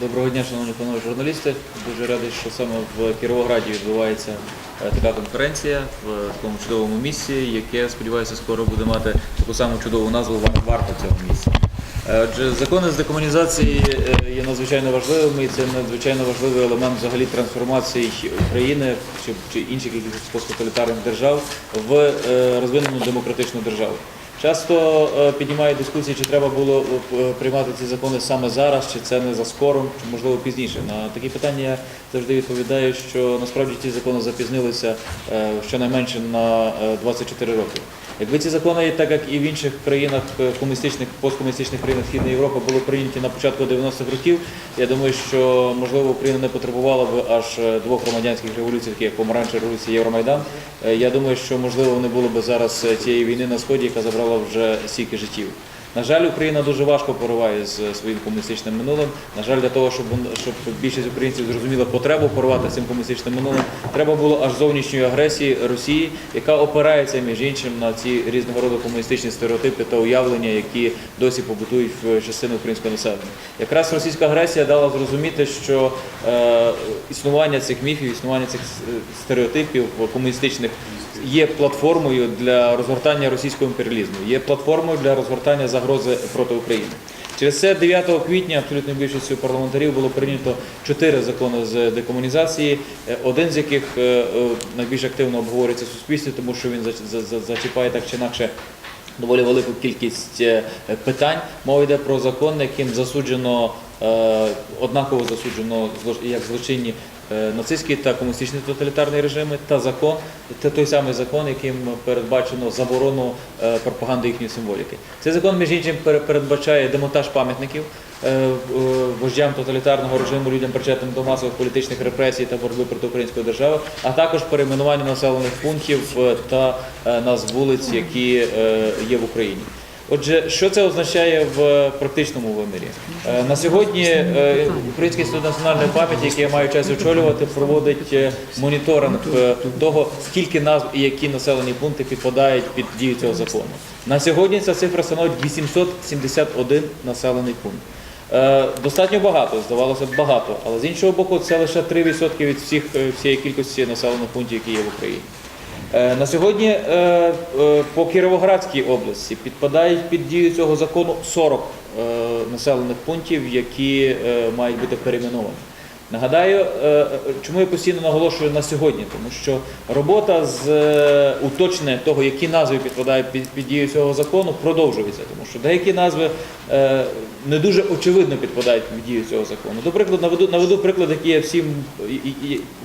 Доброго дня, шановні панове журналісти. Дуже радий, що саме в Кіровограді відбувається е, така конференція в такому чудовому місці, яке, сподіваюся, скоро буде мати таку саму чудову назву «Вар- варта цього місця. Е, Отже, закони з декомунізації е, є надзвичайно важливими, і це надзвичайно важливий елемент взагалі трансформації України чи, інших якихось посттоталітарних держав в розвинену демократичну державу. Часто е, піднімають дискусії, чи треба було е, приймати ці закони саме зараз, чи це не за скором, чи можливо пізніше. На такі питання я завжди відповідаю, що насправді ці закони запізнилися е, щонайменше на е, 24 роки. Якби ці закони, так як і в інших країнах е, комуністичних, посткомуністичних країнах Східної Європи, були прийняті на початку 90-х років, я думаю, що можливо Україна не потребувала б аж е, двох громадянських революцій, таких як помаранчева революція Євромайдан. Е, Я думаю, що можливо не було б зараз цієї війни на сході, яка забрала вже стільки життів. На жаль, Україна дуже важко пориває з своїм комуністичним минулим. На жаль, для того, щоб щоб більшість українців зрозуміла потребу порвати цим комуністичним минулим, треба було аж зовнішньої агресії Росії, яка опирається між іншим на ці різного роду комуністичні стереотипи та уявлення, які досі побутують в частини українського населення. Якраз російська агресія дала зрозуміти, що е, існування цих міфів, існування цих е, стереотипів комуністичних є платформою для розгортання російського імперіалізму, є платформою для розгортання загрози проти України. Через це 9 квітня абсолютною більшістю парламентарів було прийнято чотири закони з декомунізації, е, один з яких е, е, найбільш активно обговорюється в суспільстві, тому що він зач- за- за- зачіпає так чи інакше доволі велику кількість питань. Мова йде про закон, яким засуджено однаково засуджено як злочинні нацистські та комуністичні тоталітарні режими, та закон, це той самий закон, яким передбачено заборону е, пропаганди їхньої символіки. Цей закон, між іншим, пере- передбачає демонтаж пам'ятників е, е, вождям тоталітарного режиму, людям причетним до масових політичних репресій та боротьби проти української держави, а також перейменування населених пунктів е, та е, назв вулиць, які е, є в Україні. Отже, що це означає в практичному вимірі? Е, На сьогодні е, Український інститут національної пам'яті, який я маю честь очолювати, проводить е, моніторинг того, скільки назв і які населені пункти підпадають під дію цього закону. На сьогодні ця цифра становить 871 населений пункт. Достатньо багато, здавалося б, багато, але з іншого боку, це лише 3% від всіх, всієї кількості населених пунктів, які є в Україні. Е, На сьогодні е, е, по Кіровоградській області підпадають під дію цього закону 40 е, населених пунктів, які мають бути перейменовані. Нагадаю, е, чому я постійно наголошую на сьогодні, тому що робота з е, уточнення того, які назви підпадають під, дію цього закону, продовжується, тому що деякі назви е, не дуже очевидно підпадають під дію цього закону. До прикладу, наведу, наведу приклад, який я всім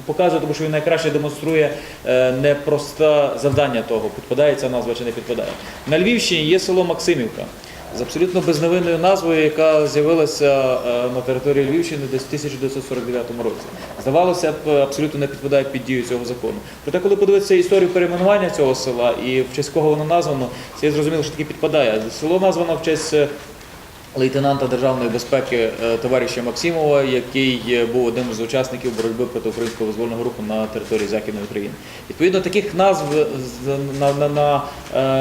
показую, тому що він найкраще демонструє непросте завдання того, підпадає ця назва чи не підпадає. На Львівщині є село Максимівка з абсолютно безневинною назвою, яка з'явилася е, на території Львівщини десь в 1949 році. Здавалося б, абсолютно не підпадає під дію цього закону. Проте, коли подивитися історію перейменування цього села і в честь кого воно названо, це зрозуміло, що таки підпадає. Село названо в честь е, лейтенанта державної безпеки е, товариша Максимова, який е, був одним з учасників боротьби проти українського визвольного руху на території Західної України. Відповідно, таких назв з- на, на, на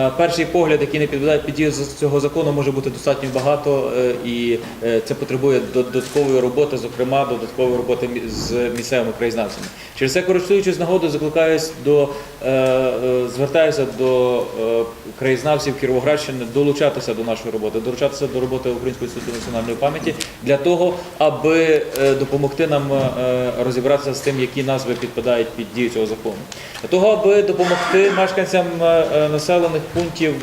е, перший погляд, які не підпадають під дію цього закону, може бути достатньо багато, е, і е, це потребує додаткової роботи, зокрема додаткової роботи з місцевими краєзнавцями. Через це, користуючись нагодою, закликаюсь до е, е, звертаюся до е, краєзнавців Кіровоградщини долучатися до нашої роботи, долучатися до роботи Українського інституту національної пам'яті для того, аби е, допомогти нам е, розібратися з тим, які назви підпадають під дію цього закону, для того, аби допомогти мешканцям е, населених пунктів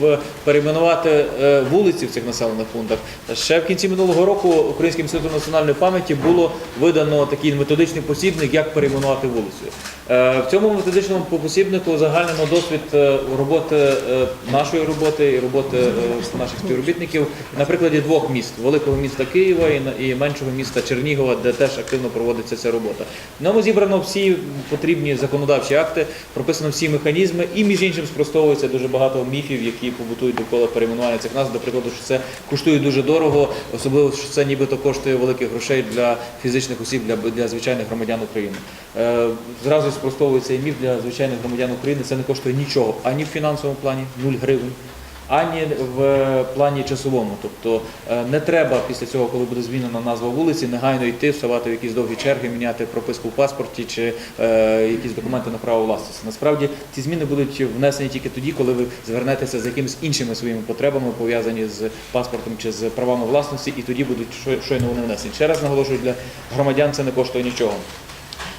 перейменувати вулиці в цих населених пунктах. Ще в кінці минулого року Українським інститутом національної пам'яті було видано такий методичний посібник, як перейменувати вулицю. В цьому методичному посібнику узагальнено досвід роботи нашої роботи і роботи наших співробітників на прикладі двох міст великого міста Києва і меншого міста Чернігова, де теж активно проводиться ця робота. Ньому зібрано всі потрібні законодавчі акти, прописано всі механізми, і між іншим спростовується дуже багато міфів, які побутують довкола перейменування цих назв. До прикладу, що це коштує дуже дорого, особливо що це нібито коштує великих грошей для фізичних осіб, для, для звичайних громадян України. Е, Зразу спростовується і міф для звичайних громадян України. Це не коштує нічого ані в фінансовому плані, 0 гривень. Ані в плані часовому. Тобто е, не треба після цього, коли буде змінена назва вулиці, негайно йти, вставати в якісь довгі черги, міняти прописку в паспорті чи е, якісь документи на право власності. Насправді ці зміни будуть внесені тільки тоді, коли ви звернетеся з якимись іншими своїми потребами, пов'язані з паспортом чи з правами власності, і тоді будуть щойно вони внесені. Ще раз наголошую, для громадян це не коштує нічого.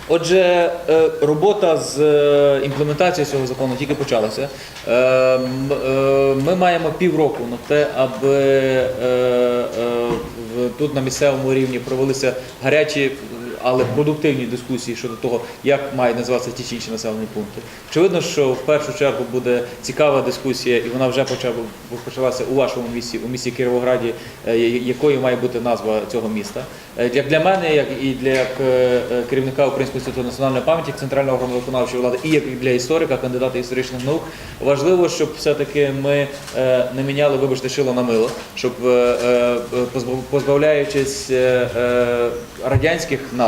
Отже, е, робота з імплементації імплементацією цього закону тільки почалася. Е, е, Ми маємо півроку на те, аби е, е, тут на місцевому рівні провелися гарячі, але продуктивні дискусії щодо того, як мають називатися ті чи інші населені пункти. Очевидно, що в першу чергу буде цікава дискусія, і вона вже почала почалася у вашому місті, у місті Кіровограді, е, якою має бути назва цього міста. Е, Як для мене, як і для е, керівника Українського інституту національної пам'яті, центрального органу виконавчої влади, і як для історика, кандидата історичних наук, важливо, щоб все-таки ми не міняли, вибачте, шило на мило, щоб позбав- позбавляючись радянських назв,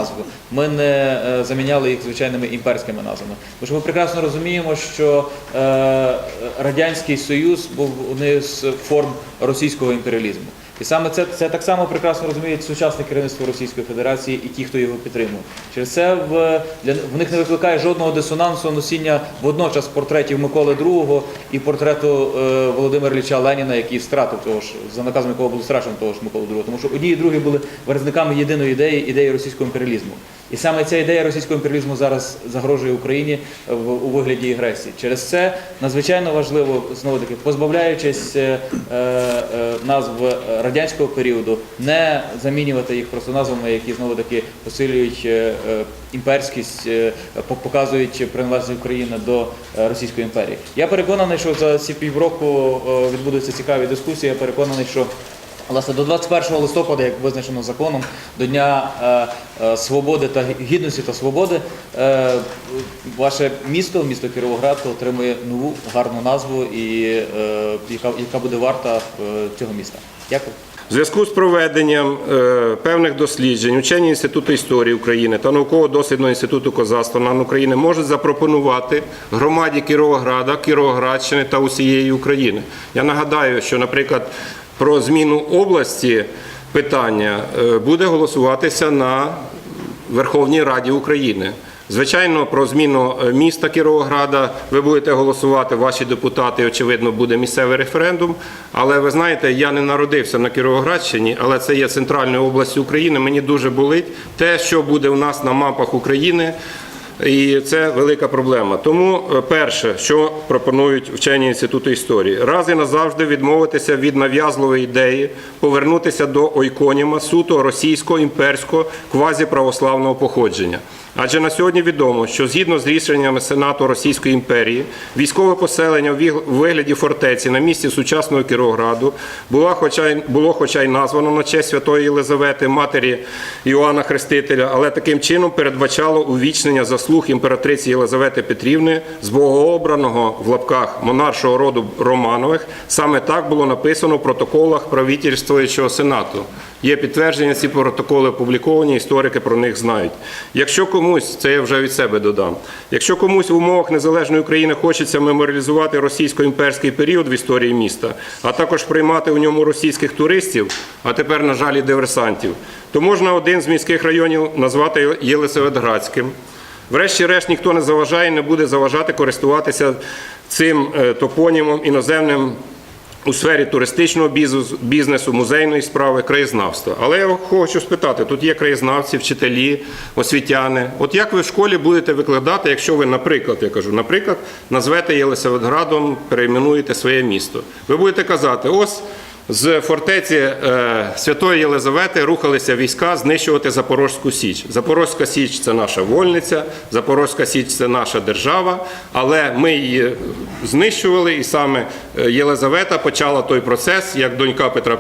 ми не е, заміняли їх звичайними імперськими назвами. Тому що ми прекрасно розуміємо, що е, радянський союз був однією з форм російського імперіалізму. І саме це, це так само прекрасно розуміють сучасне керівництво Російської Федерації і ті, хто його підтримує. Через це в, для, в них не викликає жодного дисонансу носіння водночас портретів Миколи II і портрету е, Володимира Ілліча Леніна, який втратив того ж, за наказом якого було страшно того ж Миколи II. Тому що одні і другі були виразниками єдиної ідеї, ідеї російського імперіалізму. І саме ця ідея російського імперіалізму зараз загрожує Україні в, у вигляді агресії. Через це надзвичайно важливо знову таки, позбавляючись е, е, назв радянського періоду, не замінювати їх просто назвами, які знову таки посилюють е, е, імперськість, е, по- показують приналежність України до е, Російської імперії. Я переконаний, що за ці півроку е, відбудуться цікаві дискусії. Я переконаний, що Власне, до 21 листопада, як визначено законом, до Дня е, е, свободи та гідності та свободи, е, ваше місто, місто Кіровоград, отримує нову гарну назву, і, яка, яка буде варта цього міста. Дякую. В зв'язку з проведенням певних досліджень учені Інституту історії України та науково-дослідного інституту козацтва НАН України можуть запропонувати громаді Кіровограда, Кіровоградщини та усієї України. Я нагадаю, що, наприклад, про зміну області питання е, буде голосуватися на Верховній Раді України. Звичайно, про зміну е, міста Кіровограда ви будете голосувати, ваші депутати, очевидно, буде місцевий референдум. Але ви знаєте, я не народився на Кіровоградщині, але це є центральною областю України. Мені дуже болить те, що буде у нас на мапах України. І це велика проблема. Тому е, перше, що пропонують вчені інституту історії, раз і назавжди відмовитися від нав'язливої ідеї, повернутися до ойконіма суто російського імперського квазіправославного походження. Адже на сьогодні відомо, що згідно з рішеннями Сенату Російської імперії, військове поселення в вигляді фортеці на місці сучасного Кіровограду було хоча й було хоча й названо на честь святої Єлизавети, матері Іоанна Хрестителя, але таким чином передбачало увічнення заслуг імператриці Єлизавети Петрівни з богообраного в лапках монаршого роду Романових. Саме так було написано в протоколах правительствуючого сенату. Є підтвердження, ці протоколи опубліковані, історики про них знають. Якщо комусь, це я вже від себе додам, якщо комусь в умовах незалежної України хочеться меморіалізувати російсько-імперський період в історії міста, а також приймати у ньому російських туристів, а тепер, на жаль, і диверсантів, то можна один з міських районів назвати Єлисаветградським. Врешті-решт ніхто не заважає, не буде заважати користуватися цим е, топонімом іноземним у сфері туристичного бізнесу, музейної справи, краєзнавства. Але я хочу спитати: тут є краєзнавці, вчителі, освітяни. От як ви в школі будете викладати, якщо ви, наприклад, я кажу, наприклад, назвете Єлисаветградом, перейменуєте своє місто? Ви будете казати, ось. З фортеці е, Святої Єлизавети рухалися війська знищувати Запорозьку Січ. Запорозька Січ це наша вольниця, Запорозька Січ це наша держава, але ми її знищували, і саме е, Єлизавета почала той процес як донька Петра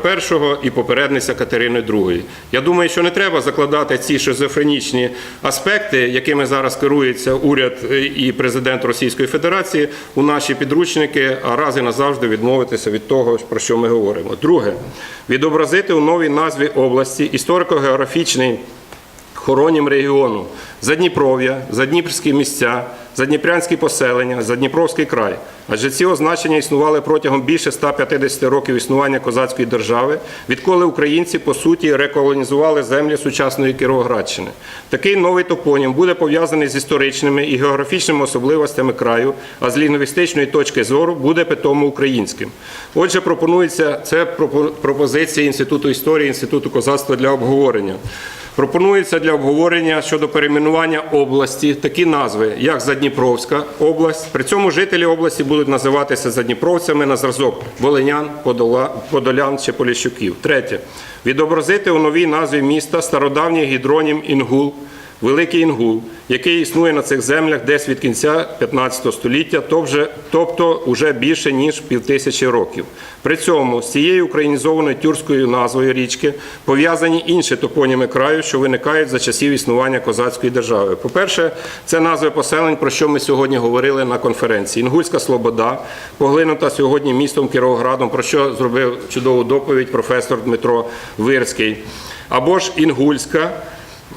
І і попередниця Катерини II. Я думаю, що не треба закладати ці шизофренічні аспекти, якими зараз керується уряд е, і президент Російської Федерації у наші підручники, а раз і назавжди відмовитися від того, про що ми говоримо. Друге, відобразити у новій назві області історико-географічний хоронім регіону Задніпров'я, Задніпрські місця, Задніпрянські поселення, Задніпровський край. Адже ці означення існували протягом більше 150 років існування козацької держави, відколи українці по суті реколонізували землі сучасної Кіровоградщини. Такий новий топонім буде пов'язаний з історичними і географічними особливостями краю, а з лінгвістичної точки зору буде питомо українським. Отже, пропонується це пропо- пропозиції Інституту історії, Інституту козацтва для обговорення. Пропонується для обговорення щодо перейменування області такі назви, як Задніпровська область. При цьому жителі області будуть називатися задніпровцями на зразок волинян, подолян чи поліщуків. Третє. Відобразити у новій назві міста стародавній гідронім Інгул, Великий Інгул, який існує на цих землях десь від кінця 15 століття, тобто вже більше ніж півтисячі років. При цьому з цією українізованою тюркською назвою річки пов'язані інші топоніми краю, що виникають за часів існування козацької держави. По-перше, це назви поселень, про що ми сьогодні говорили на конференції. Інгульська Слобода, поглинута сьогодні містом Кіровоградом, про що зробив чудову доповідь професор Дмитро Вирський. Або ж Інгульська.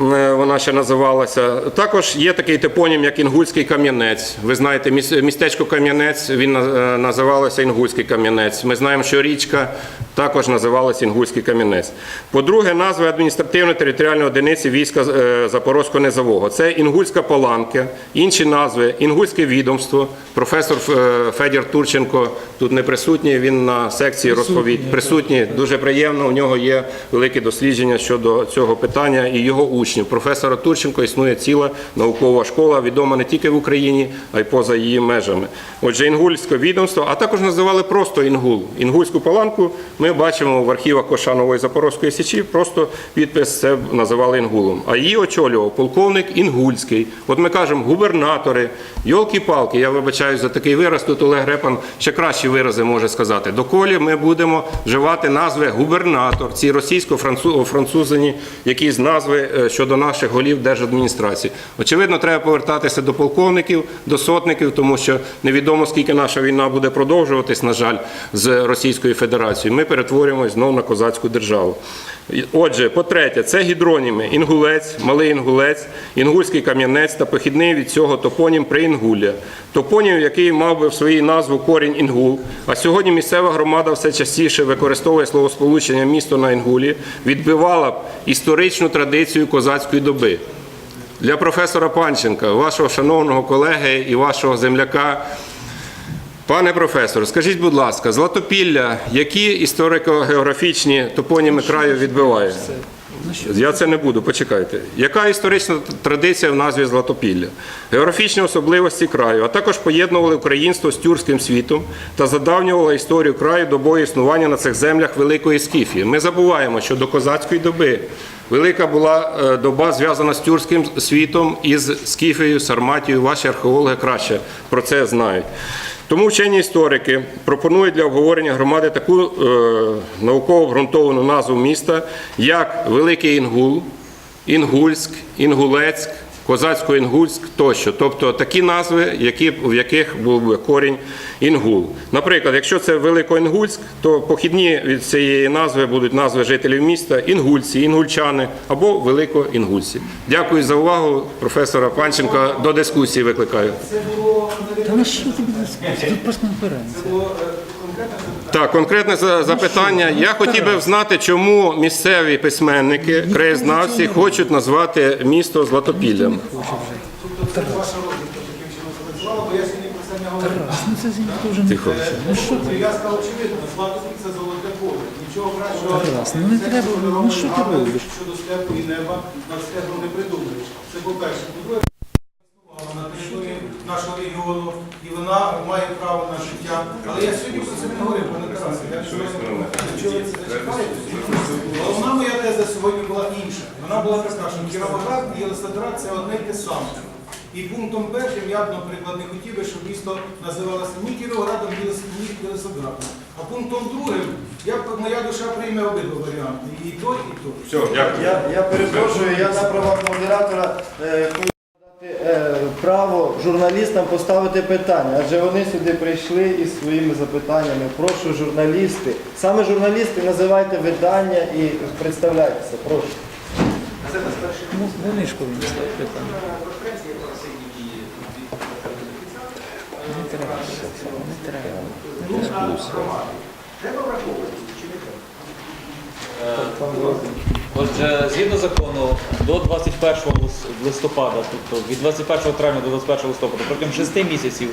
Е, Вона ще називалася. Також є такий топонім, як Інгульський кам'янець. Ви знаєте, містечко Кам'янець він е, називалося Інгульський кам'янець. Ми знаємо, що річка також називалася Інгульський кам'янець. По-друге, назва адміністративно-територіальної одиниці війська е, Запорозького низового. Це Інгульська Паланка, інші назви Інгульське відомство. Професор Федір Турченко тут не присутній. Він на секції розповідь присутній. Дуже приємно. У нього є велике дослідження щодо цього питання і його учнів. Професора Турченко існує ціла наукова школа, відома не тільки в Україні, а й поза її межами. Отже, інгульське відомство, а також називали просто Інгул. Інгульську паланку ми бачимо в архівах Кошанової Запорозької січі. Просто підпис це називали Інгулом. А її очолював полковник Інгульський. От ми кажемо губернатори, йолки-палки. Я вибачаюсь за такий вираз. Тут Олег Репан ще кращі вирази може сказати. Доколі ми будемо вживати назви губернатор, ці російсько-французині, якісь назви е, щодо наших голів держадміністрації. Очевидно, треба повертатися до полковників, до сотників, тому що невідомо скільки наша війна буде продовжуватись, на жаль, з Російською Федерацією. Ми перетворюємось знову на козацьку державу. Отже, по-третє, це гідроніми Інгулець, Малий Інгулець, Інгульський кам'янець та похідний від цього топонім Приінгулля. Топонім, який мав би в своїй назву корінь Інгул, а сьогодні місцева громада все частіше використовує словосполучення місто на Інгулі, відбивала б історичну традицію козацької доби. Для професора Панченка, вашого шановного колеги і вашого земляка. Пане професор, скажіть, будь ласка, Златопілля, які історико-географічні топоніми краю відбиває? Я це не буду, почекайте. Яка історична традиція в назві Златопілля? Географічні особливості краю, а також поєднували українство з тюркським світом та задавнювали історію краю добою існування на цих землях Великої Скіфії. Ми забуваємо, що до козацької доби велика була е, доба зв'язана з тюркським світом із Скіфією, Сарматією. Ваші археологи краще про це знають. Тому вчені історики пропонують для обговорення громади таку е, науково обґрунтовану назву міста, як Великий Інгул, Інгульськ, Інгулецьк, Козацько-Інгульськ тощо. Тобто такі назви, які, в яких був корінь Інгул. Наприклад, якщо це Великоінгульськ, то похідні від цієї назви будуть назви жителів міста інгульці, інгульчани або Великоінгульці. Дякую за увагу. Професора Панченка до дискусії викликаю. Та на що Так, конкретне за- запитання. Я хотів би знати, чому місцеві письменники, краєзнавці хочуть назвати місто Златопіллям. ваша розвідка таким чином запрацювала, бо я сьогодні про це не говорив. Ну це зі вже не Тихо. Ну що ти? Я сказав очевидно, Златопіль це золоте поле. Нічого кращого. Тарас, ну не треба, ну робить що ти робиш? Щодо степу і неба над степом не придумаєш. Це по-перше. По-друге, на території нашого регіону, і вона має право на життя. Але я сьогодні про це не говорив, пане Тарасе. Я чого ви це зачекаєте? Головна моя теза сьогодні була інша. Вона була така, що Кіровоград і Єлисаветград – це одне те саме. І пунктом першим я б, наприклад, не хотів би, щоб місто називалося ні Кіровоградом, ні Єлис- А пунктом другим, я, моя душа прийме обидва варіанти. І то, і то. Все, дякую. Я, я перепрошую, я на правах модератора е, право журналістам поставити питання, адже вони сюди прийшли із своїми запитаннями. Прошу журналісти. Саме журналісти називайте видання і представляйтеся. Прошу. Повинні стати питання. Не треба, не треба. Отже, згідно закону, до 21 лис- листопада, тобто від 21 травня до 21 листопада, протягом 6 місяців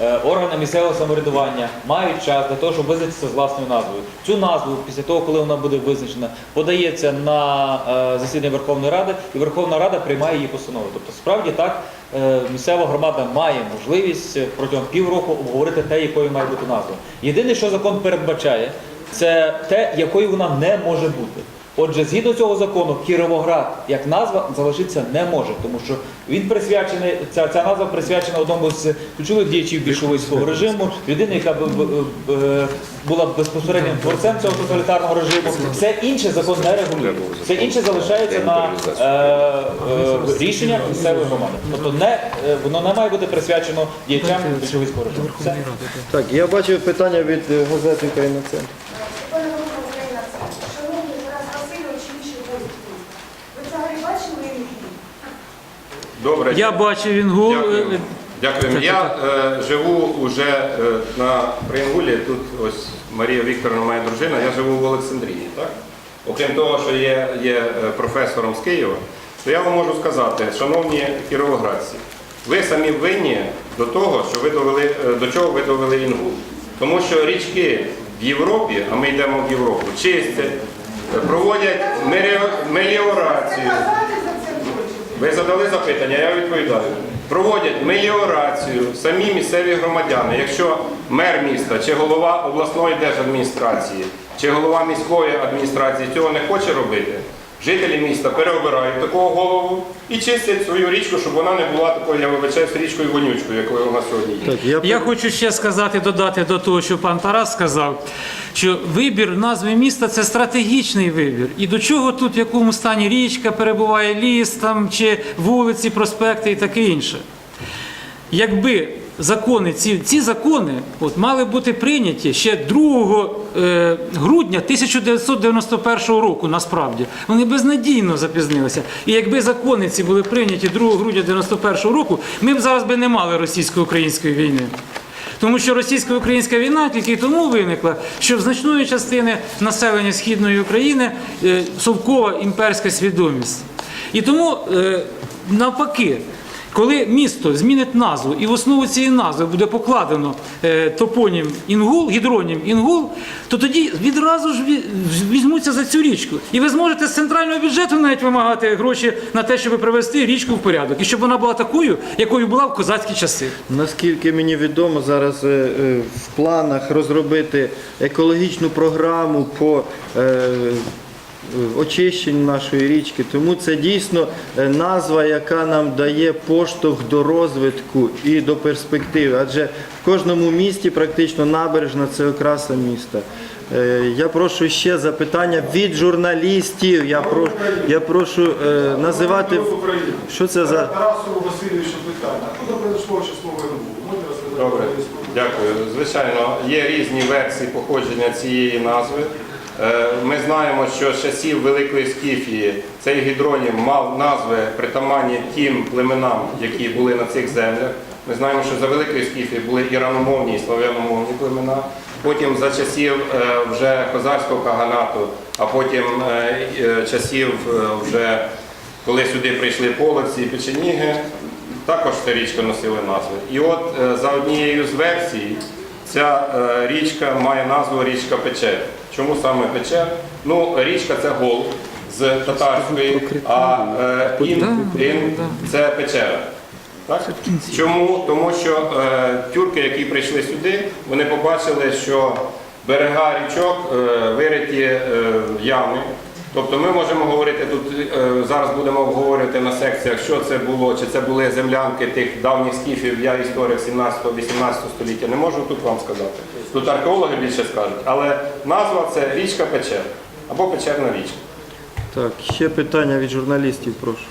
е, органи місцевого самоврядування мають час для того, щоб визначитися з власною назвою. Цю назву, після того, коли вона буде визначена, подається на е, засідання Верховної Ради, і Верховна Рада приймає її постанову. Тобто, справді так, е, місцева громада має можливість е, протягом півроку обговорити те, якою має бути назва. Єдине, що закон передбачає, це те, якою вона не може бути. Отже, згідно цього закону, Кіровоград як назва залишитися не може, тому що він присвячений, ця, ця назва присвячена одному з ключових діячів більшовицького режиму, людини, яка б- б- б- була безпосереднім творцем цього тоталітарного режиму. Все інше закон не регулює. Все інше залишається на е, е, рішення місцевої громади. Тобто не, е, воно не має бути присвячено діячам більшовицького режиму. Все. Так, я бачив питання від е, газети «Україна Центр». Пане Голово України, шановний Тарас Васильович, інші гості. Ви взагалі бачили їх? Добре. Я бачив Інгул. Дякую. е, Дякую. Я е, живу вже е, на Приангулі. Тут ось Марія Вікторовна, моя дружина. Я живу в Олександрії. Так? Окрім того, що є, є е, професором з Києва, то я вам можу сказати, шановні кіровоградці, ви самі винні до того, що ви довели, е, до чого ви довели Інгул. Тому що річки в Європі, а ми йдемо в Європу, чистять, е, проводять меліо- меліорацію. Казати за це хочете? Ви задали запитання, я відповідаю. Проводять меліорацію самі місцеві громадяни. Якщо мер міста чи голова обласної держадміністрації, чи голова міської адміністрації цього не хоче робити, жителі міста переобирають такого голову і чистять свою річку, щоб вона не була такою, я вибачаюсь, річкою вонючкою, якою вона сьогодні є. Так, я, Я хочу ще сказати, додати до того, що пан Тарас сказав, що вибір назви міста це стратегічний вибір. І до чого тут, в якому стані річка перебуває ліс там, чи вулиці, проспекти і таке інше. Якби закони, ці, ці закони от, мали бути прийняті ще 2 е, грудня 1991 року, насправді, вони безнадійно запізнилися. І якби закони ці були прийняті 2 грудня 1991 року, ми б зараз би не мали російсько-української війни. Тому що російсько-українська війна тільки тому виникла, що в значної частини населення східної України е, совкова імперська свідомість. І тому е, навпаки, коли місто змінить назву і в основу цієї назви буде покладено е, топонім Інгул, гідронім Інгул, то тоді відразу ж ві- візьмуться за цю річку. І ви зможете з центрального бюджету навіть вимагати гроші на те, щоб привести річку в порядок, і щоб вона була такою, якою була в козацькі часи. Наскільки мені відомо, зараз е, е, в планах розробити екологічну програму по е, е, нашої річки. Тому це дійсно е, назва, яка нам дає поштовх до розвитку і до перспективи. Адже в кожному місті практично набережна це окраса міста. Е, Я прошу ще запитання від журналістів. Я прошу, я прошу е, називати. Що це за. Тарасу Васильовичу питання. Откуда произошло число? Добре, дякую. Звичайно, є різні версії походження цієї назви. Е, Ми знаємо, що з часів Великої Скіфії цей гідронім мав назви притаманні тим племенам, які були на цих землях. Ми знаємо, що за Великої Скіфії були іраномовні і славяномовні племена. Потім за часів е, вже козацького каганату, а потім е, часів вже коли сюди прийшли половці і печеніги, також ця річка носила назви. І от за однією з версій, ця річка має назву річка Печер. Чому саме пече? Ну, річка це гол з татарської, а е, ін, ін це печера. Так? Чому? Тому що е, тюрки, які прийшли сюди, вони побачили, що берега річок е, вириті е, ями. Тобто ми можемо говорити тут, е, зараз будемо обговорювати на секціях, що це було, чи це були землянки тих давніх скіфів, я історик 17-18 століття, не можу тут вам сказати. Тут археологи більше скажуть, але назва це річка Печер або Печерна річка. Так, ще питання від журналістів, прошу.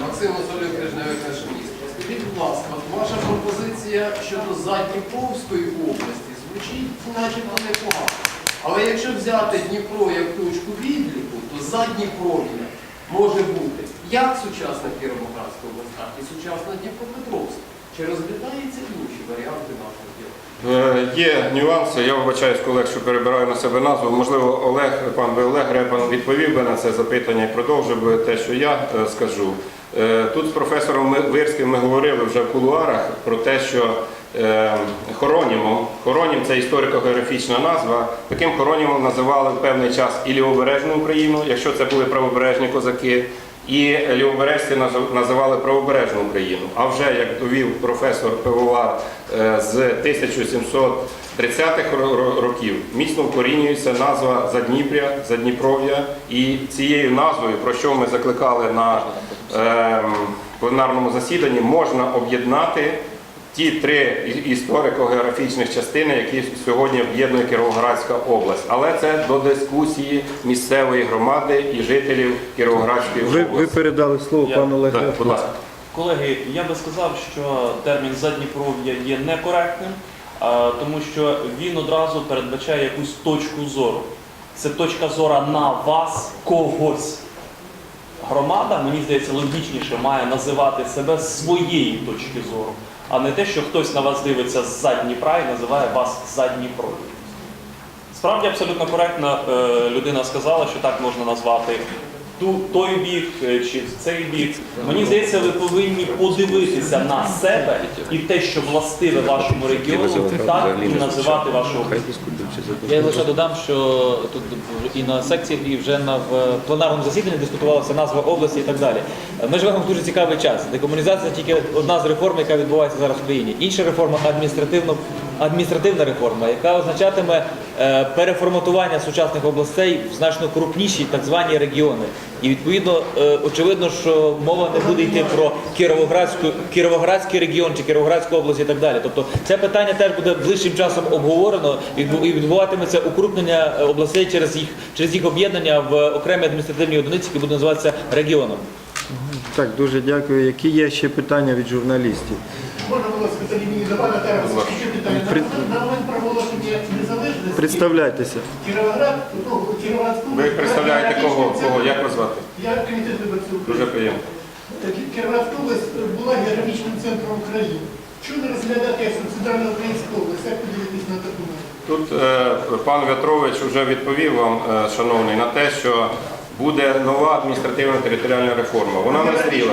Максим Осолів, Крижневик наш міст. Скажіть, будь ласка, ваша пропозиція щодо Задніпровської області звучить начебто непогано. Але якщо взяти Дніпро як точку відліку, то за Задніпров'я може бути як сучасна Кіровоградська область, так і сучасна Дніпропетровська. Чи розглядаються інші варіанти нашого діла? Е, Є нюанси. Я вибачаюсь, колег, що перебираю на себе назву. Можливо, Олег, пан би Олег Репан відповів би на це запитання і продовжив би те, що я е, скажу. Е, Тут з професором Вирським ми говорили вже в кулуарах про те, що хоронімом, хоронім це історико-географічна назва. Таким хоронімом називали в певний час і лівобережну Україну, якщо це були правобережні козаки. І лівобережці наз- називали правобережну Україну. А вже як довів професор Пивовар е, з 1730-х ро- ро- років, міцно вкорінюється назва Задніпря, Задніпров'я. І цією назвою, про що ми закликали на ем, пленарному засіданні, можна об'єднати ті три історико-географічних частини, які сьогодні об'єднує Кіровоградська область. Але це до дискусії місцевої громади і жителів Кіровоградської Ви, області. ви передали слово Я- пану Олегу. Так, будь ласка. Колеги, я би сказав, що термін Задніпров'я є некоректним, а, тому що він одразу передбачає якусь точку зору. Це точка зору на вас когось. Громада, мені здається, логічніше має називати себе з своєї точки зору, а не те, що хтось на вас дивиться з Дніпра і називає вас Задніпров'я. Справді абсолютно коректно е, людина сказала, що так можна назвати ту, той бік е, чи цей бік. Мені здається, ви повинні подивитися на себе і те, що властиве вашому регіону, так і називати вашу область. Я лише додам, що тут і на секціях, і вже на в пленарному засіданні дискутувалася назва області і так далі. Ми живемо в дуже цікавий час. Декомунізація тільки одна з реформ, яка відбувається зараз в країні. Інша реформа адміністративно адміністративна реформа, яка означатиме е, переформатування сучасних областей в значно крупніші так звані регіони. І відповідно е, очевидно, що мова не буде йти про Кіровоградську Кіровоградський регіон чи Кіровоградську область і так далі. Тобто це питання теж буде ближчим часом обговорено і відбуватиметься укрупнення е, областей через їх через їх об'єднання в окремі адміністративні одиниці, які будуть називатися регіоном. Так, дуже дякую. Які є ще питання від журналістів? Можна було сказати мені ще питання. При- На- момент проголошення незалежності Представляйтеся. Кіровоград, ну, Кіровоградську Ви представляєте кого? Кого? Як вас звати? Я комітет виборців Дуже приємно. Кі- Кіровоградська область була географічним центром України. Чому не розглядати як центральну українську область? Як подивитись на таку? Тут е, пан В'ятрович вже відповів вам, е, шановний, на те, що буде нова адміністративно-територіальна реформа. Вона назріла.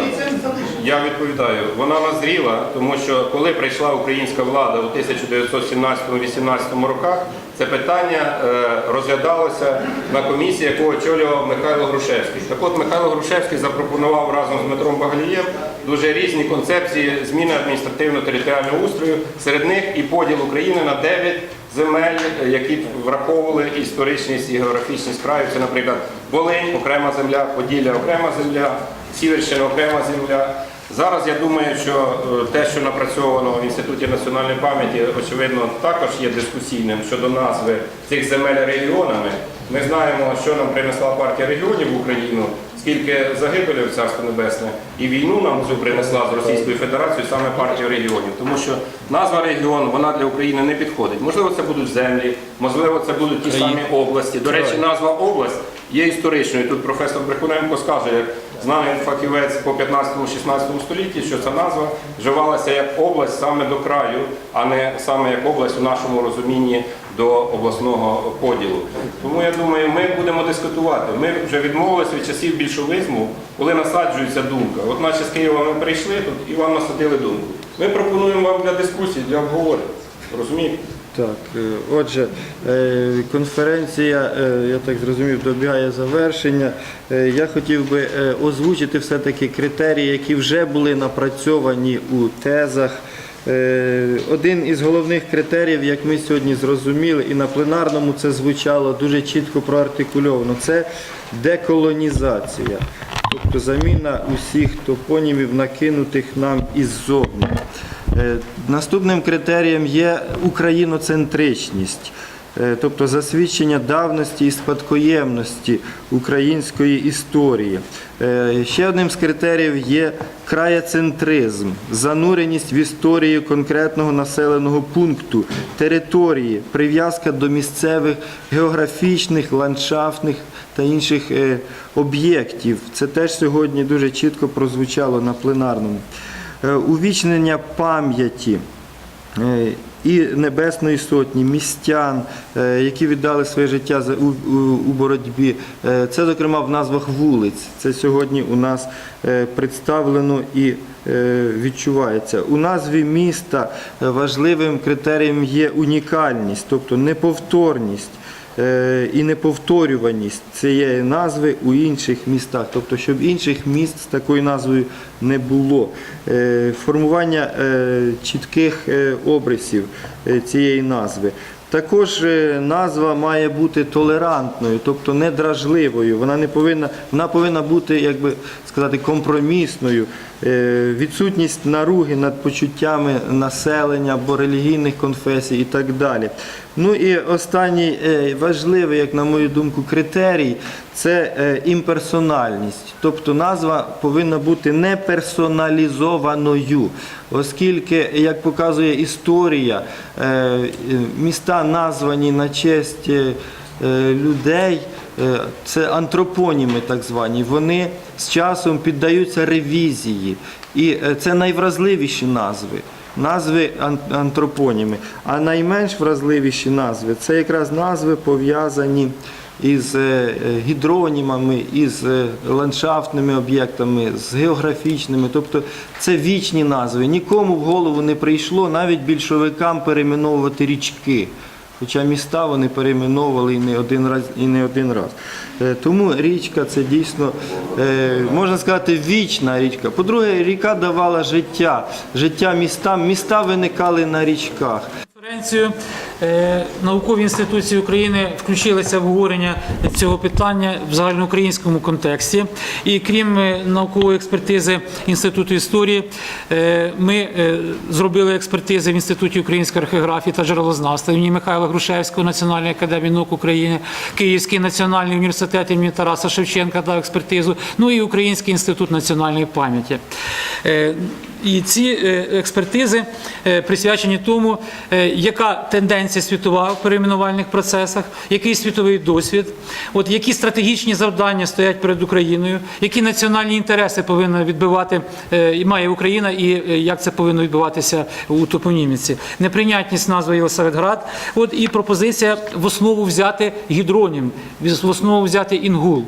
Я відповідаю, вона назріла, тому що коли прийшла українська влада у 1917-18 роках, це питання е, розглядалося на комісії, яку очолював Михайло Грушевський. Так от Михайло Грушевський запропонував разом з Дмитром Багалієм дуже різні концепції зміни адміністративно-територіального устрою, серед них і поділ України на 9 земель, е, які враховували історичність і географічність краю. Це, наприклад, Волинь, окрема земля, Поділля, окрема земля, Сіверщина, окрема земля. Зараз я думаю, що е, те, що напрацьовано в Інституті національної пам'яті, очевидно, також є дискусійним щодо назви цих земель регіонами. Ми знаємо, що нам принесла партія регіонів в Україну, скільки загибелів царство небесне, і війну нам цю принесла з Російською Федерацією саме партія регіонів, тому що назва регіон вона для України не підходить. Можливо, це будуть землі, можливо, це будуть ті самі області. До речі, назва область є історичною. Тут професор Брехуненко скаже, як знаний фахівець по 15-16 столітті, що ця назва вживалася як область саме до краю, а не саме як область у нашому розумінні до обласного поділу. Тому я думаю, ми будемо дискутувати. Ми вже відмовилися від часів більшовизму, коли насаджується думка. От наче з Києва ми прийшли тут і вам насадили думку. Ми пропонуємо вам для дискусії, для обговорення. Розумієте? Так, е, отже, е, конференція, е, я так зрозумів, добігає завершення. Я хотів би озвучити все-таки критерії, які вже були напрацьовані у тезах. Е, Один із головних критеріїв, як ми сьогодні зрозуміли, і на пленарному це звучало дуже чітко проартикульовано, це деколонізація, тобто заміна усіх топонімів, накинутих нам іззовні. Е, Наступним критерієм є україноцентричність. Е, тобто засвідчення давності і спадкоємності української історії. Е, Ще одним з критеріїв є краяцентризм, зануреність в історії конкретного населеного пункту, території, прив'язка до місцевих географічних, ландшафтних та інших е, об'єктів. Це теж сьогодні дуже чітко прозвучало на пленарному. Увічнення пам'яті. І Небесної Сотні, містян, е, які віддали своє життя у, боротьбі. Е, Це, зокрема, в назвах вулиць. Це сьогодні у нас е, представлено і відчувається. У назві міста важливим критерієм є унікальність, тобто неповторність і неповторюваність цієї назви у інших містах, тобто щоб інших міст з такою назвою не було. Е, Формування е, чітких е, обрисів е, цієї назви. Також е, назва має бути толерантною, тобто не дражливою. Вона не повинна, вона повинна бути, як би сказати, компромісною. Е, Відсутність наруги над почуттями населення або релігійних конфесій і так далі. Ну і останній е, важливий, як на мою думку, критерій це е, імперсональність. Тобто назва повинна бути не персоналізованою, оскільки, як показує історія, міста названі на честь людей, це антропоніми так звані, вони з часом піддаються ревізії. І е, це найвразливіші назви. Назви антропоніми. А найменш вразливіші назви це якраз назви пов'язані із е, е, гідронімами, із е, ландшафтними об'єктами, з географічними. Тобто це вічні назви. Нікому в голову не прийшло навіть більшовикам перейменовувати річки. Хоча міста вони перейменовували і не один раз. І не один раз. Е, Тому річка це дійсно, е, можна сказати, вічна річка. По-друге, ріка давала життя, життя містам. Міста виникали на річках. Е, наукові інституції України включилися в обговорення цього питання в загальноукраїнському контексті. І крім е, наукової експертизи Інституту історії, е, ми зробили експертизи в Інституті української археографії та джерелознавства імені Михайла Грушевського Національної академії наук України, Київський національний університет імені Тараса Шевченка дав експертизу, ну і Український інститут національної пам'яті. І ці експертизи присвячені тому, яка тенденція світова в перейменувальних процесах, який світовий досвід, от які стратегічні завдання стоять перед Україною, які національні інтереси повинна відбивати е, і має Україна, і е, як це повинно відбуватися у топоніміці. Неприйнятність назви Єлисаветград, от і пропозиція в основу взяти гідронім, в основу взяти інгул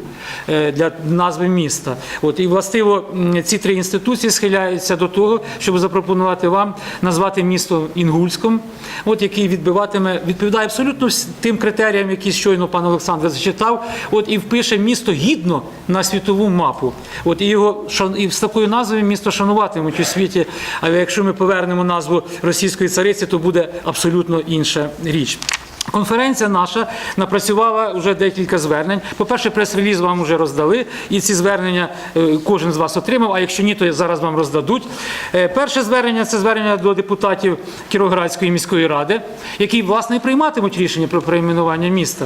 е, для назви міста. От і властиво ці три інституції схиляються до того, щоб запропонувати вам назвати місто Інгульськом, от який відбиватиме, відповідає абсолютно тим критеріям, які щойно пан Олександр зачитав. От і впише місто гідно на світову мапу. От і його і з такою назвою місто шануватимуть у світі. Але якщо ми повернемо назву російської цариці, то буде абсолютно інша річ. Конференція наша напрацювала вже декілька звернень. По-перше, прес-реліз вам вже роздали, і ці звернення е, кожен з вас отримав. А якщо ні, то зараз вам роздадуть. Е, Перше звернення це звернення до депутатів Кіровоградської міської ради, які власне і прийматимуть рішення про перейменування міста,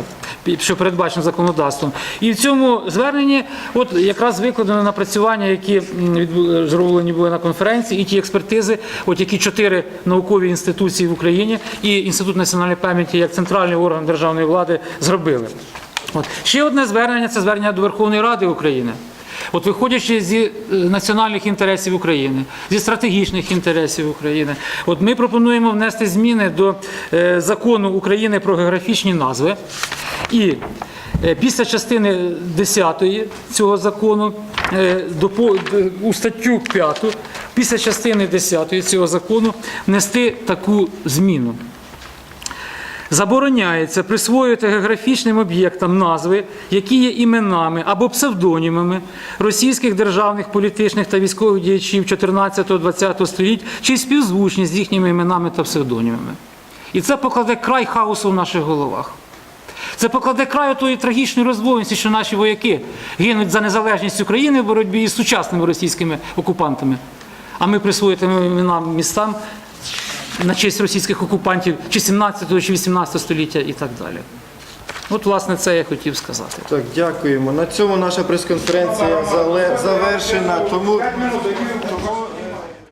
що передбачено законодавством. І в цьому зверненні, от якраз викладено напрацювання, які зроблені були на конференції, і ті експертизи, от які чотири наукові інституції в Україні і Інститут національної пам'яті як центральний орган державної влади зробили. От. Ще одне звернення це звернення до Верховної Ради України. От виходячи зі е, національних інтересів України, зі стратегічних інтересів України, от ми пропонуємо внести зміни до е, закону України про географічні назви. І е, після частини 10 цього закону у статтю 5, після частини 10 цього закону внести таку зміну. Забороняється присвоювати географічним об'єктам назви, які є іменами або псевдонімами російських державних, політичних та військових діячів 14-20 століть чи співзвучні з їхніми іменами та псевдонімами. І це покладе край хаосу в наших головах. Це покладе край тої трагічної роздвоєності, що наші вояки гинуть за незалежність України в боротьбі із сучасними російськими окупантами. А ми присвоїтимемо імена містам на честь російських окупантів чи 17 чи 18 століття і так далі. От, власне, це я хотів сказати. Так, дякуємо. На цьому наша прес-конференція завершена. Тому